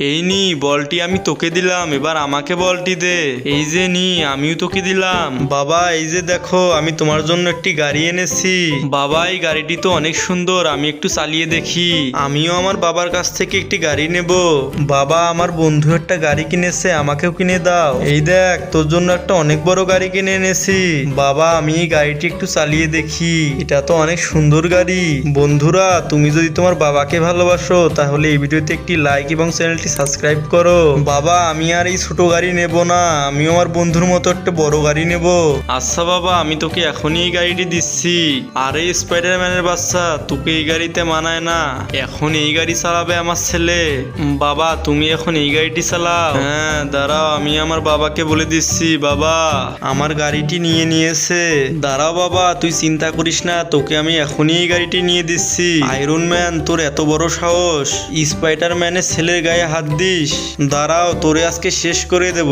এই নি, বলটি আমি তোকে দিলাম, এবার আমাকে বলটি দে। এই যে নি, আমিও তোকে দিলাম। বাবা, এই যে দেখো, আমি তোমার জন্য একটি গাড়ি এনেছি। বাবা, এই গাড়িটি তো অনেক সুন্দর, আমি একটু চালিয়ে দেখি। আমিও আমার বাবার কাছ থেকে একটি গাড়ি নেব। বাবা, আমার বন্ধু একটা গাড়ি কিনেছে, আমাকেও কিনে দাও। এই দেখ, তোর জন্য একটা অনেক বড় গাড়ি কিনে এনেছি। বাবা, আমি এই গাড়িটি একটু চালিয়ে দেখি। এটা তো অনেক সুন্দর গাড়ি। বন্ধুরা, তুমি যদি তোমার বাবাকে ভালোবাসো, তাহলে এই ভিডিওতে একটি লাইক এবং চ্যানেলটি সাবস্ক্রাইব করো। বাবা, আমি আর এই ছোট গাড়ি নেব না। আমি আমার বন্ধুর মতো একটা বড় গাড়ি নেব। আচ্ছা বাবা, আমি তোকে এখনই এই গাড়িটি দিচ্ছি। আর এই স্পাইডারম্যানের বাচ্চা, তোকে এই গাড়িতে মানায় না। এখন এই গাড়ি চালাবে আমার ছেলে। বাবা, তুমি এখন এই গাড়িটি চালাও। হ্যাঁ দাঁড়াও, আমি আমার বাবাকে বলে দিচ্ছি। বাবা, আমার গাড়িটি নিয়ে নিয়েছে। দাঁড়াও বাবা, তুই চিন্তা করিস না, তোকে আমি এখনই এই গাড়িটি নিয়ে দিচ্ছি। আয়রন ম্যান তোর এত বড় সাহস। স্পাইডার ম্যানের ছেলের গায়ে হাত দিস দাঁড়াও তোরে আজকে শেষ করে দেব।